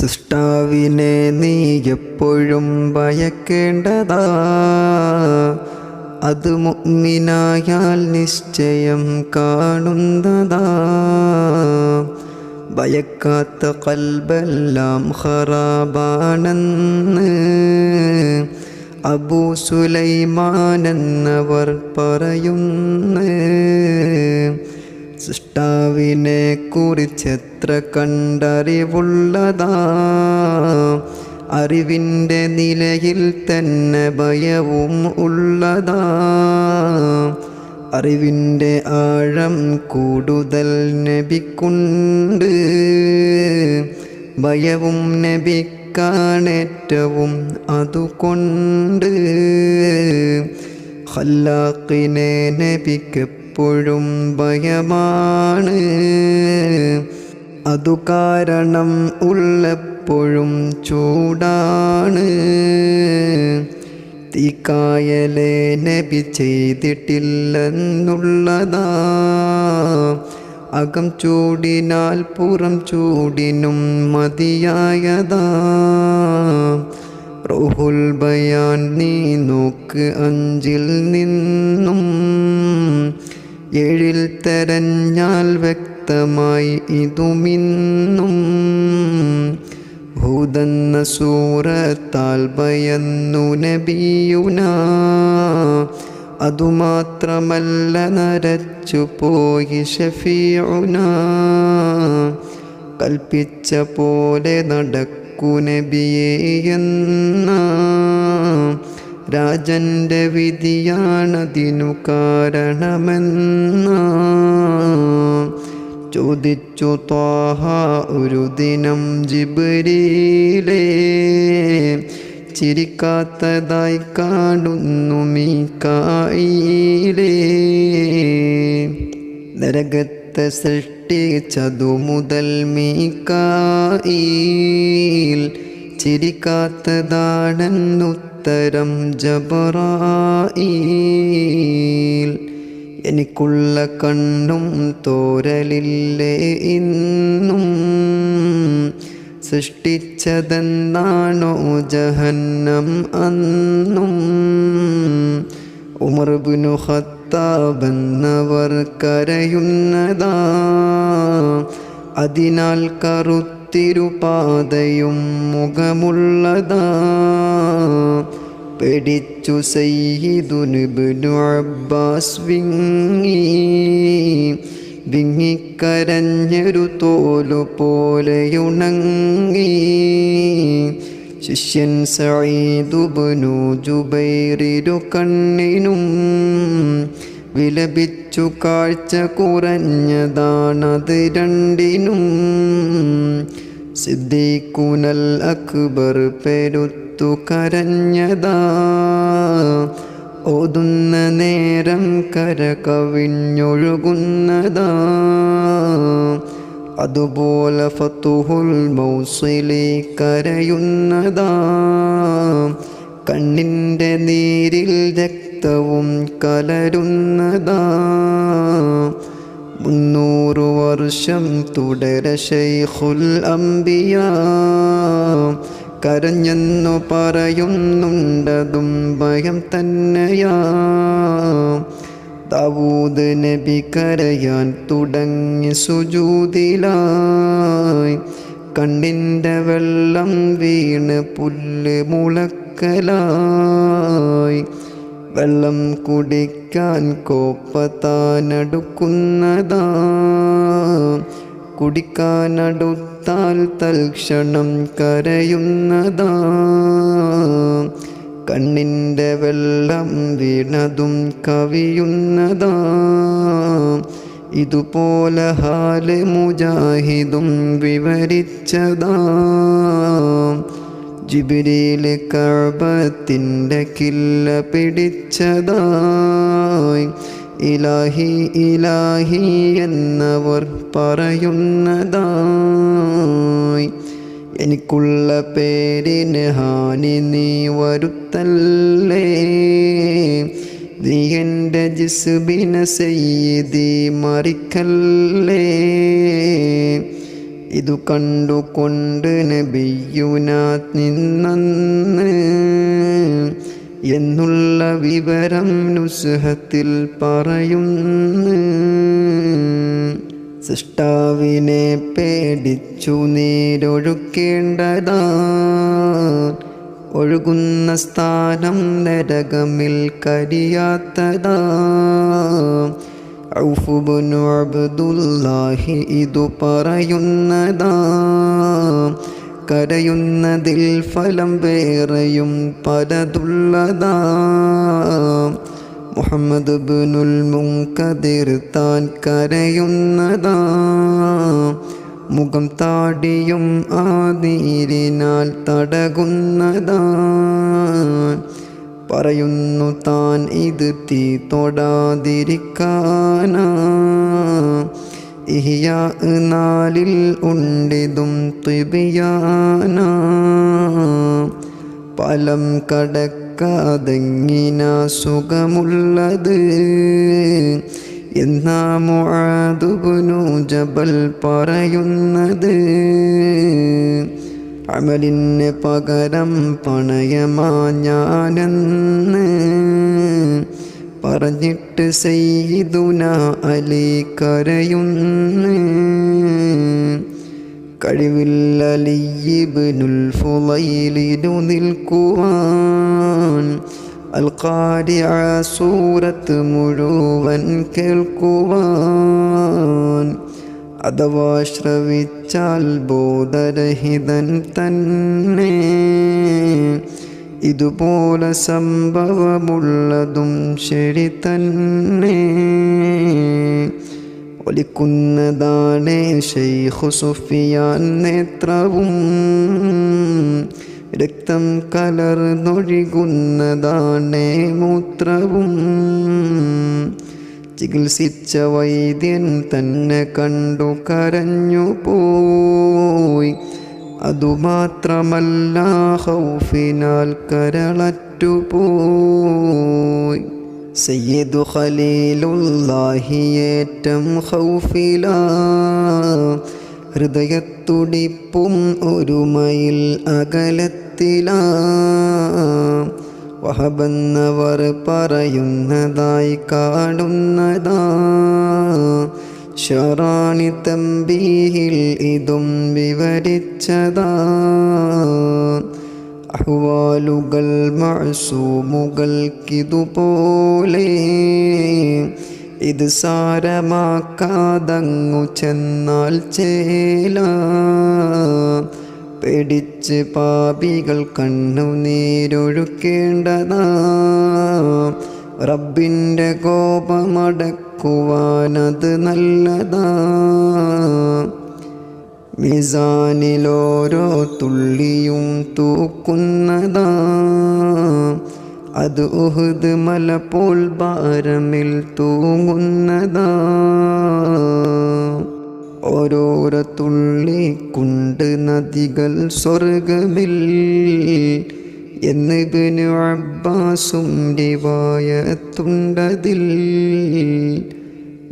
സൃഷ്ടാവിനെ നീ എപ്പോഴും ഭയക്കേണ്ടതാ. അത് മുഗ്മിനായാൽ നിശ്ചയം കാണുന്നതാ. ഭയക്കാത്ത കൽബെല്ലാം ഹറാബാണെന്ന് അബൂ സുലൈമാനെന്നവർ പറയുന്നു. സൃഷ്ടാവിനെ കുറിച്ചെത്ര കണ്ടറിവുള്ളതാ? അറിവിന്റെ നിലയിൽ തന്നെ ഭയവും ഉള്ളതാ. അറിവിന്റെ ആഴം കൂടുതൽ നബിക്കുണ്ട്. ഭയവും നബിക്കാണേറ്റവും അതുകൊണ്ട്. ഹല്ലാക്കിനെ നബിക്കെപ്പോഴും ഭയമാണ്. അതു കാരണം ഉള്ളപ്പോഴും ചൂടാണ്. തീക്കായലെ നബി ചെയ്തിട്ടില്ലെന്നുള്ളതാ. അകം ചൂടിനാൽ പുറം ചൂടിനും മതിയായതാ. റോഹുൽ ബയാൻ നീ നോക്ക് അഞ്ചിൽ നിന്നും. ഏഴിൽ തെരഞ്ഞാൽ വ്യക്തമായി ഇതുമിന്നും. ഹൂതെന്ന സൂറത്താൽ ഭയന്നു നബിയുന. അതുമാത്രമല്ല നരച്ചു പോയി ഷഫിയുന കൽപ്പിച്ച പോലെ നടക്കു നബിയെ എന്ന. രാജന്റെ വിധിയാണതിനു കാരണമെന്ന. ചോദിച്ചു ത്വാഹ ഒരു ദിനം ജിബരീലേ. ചിരിക്കാത്തതായി കാണുന്നു മീക്കായിലേ നരകത്തെ സൃഷ്ടിച്ചതു മുതൽ മീക്കായിൽ ചിരിക്കാത്തതാണെന്നുത്തരം ജബറായിൽ. എനിക്കുള്ള കണ്ണും തോരലില്ലേ ഇന്നും? സൃഷ്ടിച്ചതെന്നാണോ ജഹന്നം അന്നും? ഉമർബിനു ഹത്താബെന്നവർ കരയുന്നതാ. അതിനാൽ കറുത്തിരുപാതയും മുഖമുള്ളതാ. പിടിച്ചു സയ്യിദുനുബിനു അബ്ബാസ് വിങ്ങി. വിങ്ങിക്കരഞ്ഞൊരു തോലു പോലെയുണങ്ങി. ശിഷ്യൻ സൈദുബനു ജുബൈറിരു കണ്ണിനും വിലപിച്ചു കാഴ്ച കുറഞ്ഞതാണത് രണ്ടിനും. സിദ്ദീഖുനൽ അക്ബർ പെരുത്തു കരഞ്ഞതാ. ഓതുന്ന നേരം കര കവിഞ്ഞൊഴുകുന്നതാ അതുപോലെ ഫത്തുഹുൽ മൗസിലി കരയുന്നതാ. കണ്ണിന്റെ നീരിൽ രക്തവും കലരുന്നതാ. മുന്നൂറു വർഷം തുടര ശൈഖുൽ അംബിയ. കരഞ്ഞെന്നു പറയുന്നുണ്ടതും ഭയം തന്നെയാ. ദാവൂദ് നബി കരയാൻ തുടങ്ങി സുജൂതിലായി. കണ്ണിന്റെ വെള്ളം വീണ് പുല്ല് മുളക്കലായി വെള്ളം കുടിക്കാൻ കോപ്പത്താനടുക്കുന്നതാ. കുടിക്കാനടുത്താൽ തൽക്ഷണം കരയുന്നതാ. കണ്ണിന്റെ വെള്ളം വീണതും കവിയുന്നതാ. ഇതുപോലെ ഹാൽ മുജാഹിദും വിവരിച്ചതാ. ജിബിരിയിൽ കാബത്തിന്റെ കില്ല പിടിച്ചതായി. ഇലാഹി ഇലാഹി എന്നവർ പറയുന്നതായി. എനിക്കുള്ള പേരിന് ഹാനി നീ വരുത്തല്ലേ? നീ എന്റെ ജിസുബിന സെയ്തി മറിക്കല്ലേ? ഇതു കണ്ടുകൊണ്ട് നബിയുനാത് നിന്നന്ന് എന്നുള്ള വിവരം നുസ്ഹത്തിൽ പറയുന്നു. സൃഷ്ടാവിനെ പേടിച്ചു നീരൊഴുക്കേണ്ടതാ. ഒഴുകുന്ന സ്ഥാനം നരകമിൽ കരിയാത്തതാ. ഔഫുബുനു അബ്ദുല്ലാഹി ഇതു പറയുന്നതാ. കരയുന്നതിൽ ഫലം വേറെയും പലതുള്ളതാ. മുഹമ്മദ് ബിനുൽ മുങ്കതിർ കരയുന്നതാ. മുഖം താടിയും ആ നീരിനാൽ തടകുന്നതാ. പറയുന്നു താൻ ഇത് തീ തൊടാതിരിക്കാനാ. ഇഹിയ നാലിൽ ഉണ്ടിതും തിബിയാന പലം കടക്കാതെങ്ങിന സുഖമുള്ളത്? എന്നാ മുആദുബ്നു ജബൽ പറയുന്നത്? അമലിന് പകരം പണയമാ ഞാനെന്ന് പറഞ്ഞിട്ട് സെയ്തുന അലി കരയുന്ന്. കഴിവില്ലലിബിനുൽ ഫുലൈലിനു നിൽക്കുവാൻ അൽക്കാരിയ സൂറത്ത് മുഴുവൻ കേൾക്കുവാൻ അഥവാ ശ്രവിച്ചാൽ ബോധരഹിതൻ തന്നെ. ഇതുപോലെ സംഭവമുള്ളതും ശരി തന്നെ. ഒലിക്കുന്നതാണ് ഷെയ്ഖു സുഫിയാൻ നേത്രവും. രക്തം കലർന്നൊഴുകുന്നതാണ് മൂത്രവും. ചികിത്സിച്ച വൈദ്യൻ തന്നെ കണ്ടു കരഞ്ഞു പോയി. അതുമാത്രമല്ല ഹൗഫിനാൽ കരളറ്റുപോയി സയ്യിദു ഖലീലുല്ലാഹിയേറ്റം ഹൗഫില. ഹൃദയത്തുടിപ്പും ഒരു മൈൽ അകലത്തില. വഹബെന്നവർ പറയുന്നതായി കാണുന്നതാ. ഷറാണി തമ്പീഹിൽ ഇതും വിവരിച്ചതാ. അഹ്വാലുകൾ മഴസൂമുകൾക്കിതുപോലെ ഇത് സാരമാക്കാതങ്ങു ചെന്നാൽ ചേല. പേടിച്ച് പാപികൾ കണ്ണു കണ്ണുനീരൊഴുക്കേണ്ടതാ റബ്ബിന്റെ കോപമടക്കുവാനത് നല്ലതാ. മിസാനിലോരോ തുള്ളിയും തൂക്കുന്നതാ. അത് ഉഹുദ് മല പോൽ ഭാരമിൽ തൂങ്ങുന്നതാ. ഓരോരോ തുള്ളി കുണ്ട് നദികൾ സ്വർഗമിൽ എന്ന് ബിനു അബ്ബാസും റിവായത്തുണ്ടതിൽ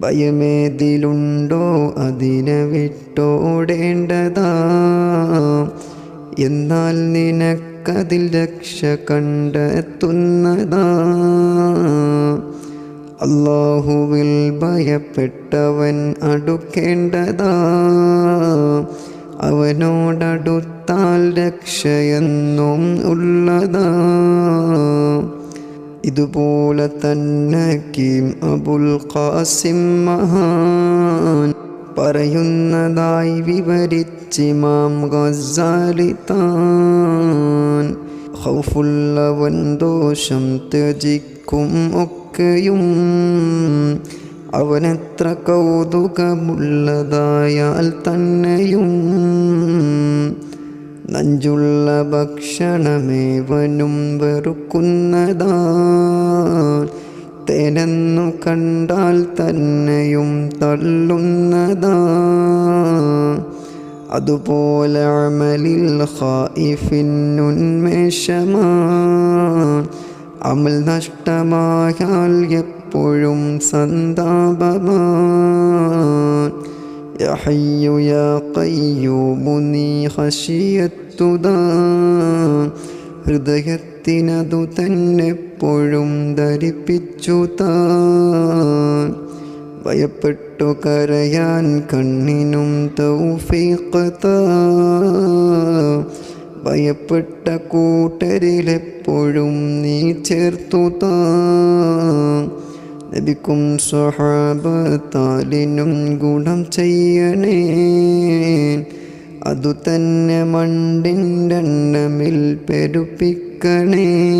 ഭയമേതിലുണ്ടോ അതിനെ വിട്ടോടേണ്ടതാ? എന്നാൽ നിനക്കതിൽ രക്ഷ കണ്ടെത്തുന്നതാ. അള്ളാഹുവിൽ ഭയപ്പെട്ടവൻ അടുക്കേണ്ടതാ. അവനോടടുത്താൽ രക്ഷയെന്നും ഉള്ളതാ. ഇതുപോലെ തന്നെ കീം അബുൽ ഖാസിം മഹാൻ പറയുന്നതായി വിവരിച്ചിമാം ഗസാലി താൻ. ഹൗഫുള്ളവൻ ദോഷം ത്യജിക്കും ഒക്കെയും അവനെത്ര കൗതുകമുള്ളതായാൽ തന്നെയും നഞ്ചുള്ള ഭക്ഷണമേവനും വെറുക്കുന്നതാ തേനെന്നു കണ്ടാൽ തന്നെയും തള്ളുന്നതാ അതുപോലെ അമലിൽ ഖായിഫിന്നുന്മേഷമാ അമൽ നഷ്ടമായാൽ എപ്പോഴും സന്താപമാ യാ ഹൃദയത്തിനതു തന്നെപ്പോഴും ധരിപ്പിച്ചു താൻ. ഭയപ്പെട്ടു കരയാൻ കണ്ണിനും തൗഫീഖത ഭയപ്പെട്ട കൂട്ടരിലെപ്പോഴും നീ ചേർത്തു താ. സ്വഹാബത്താലിനും ഗുണം ചെയ്യണേ. അതു തന്നെ മണ്ടിന്റെ എണ്ണമിൽ പെരുപ്പിക്കണേ.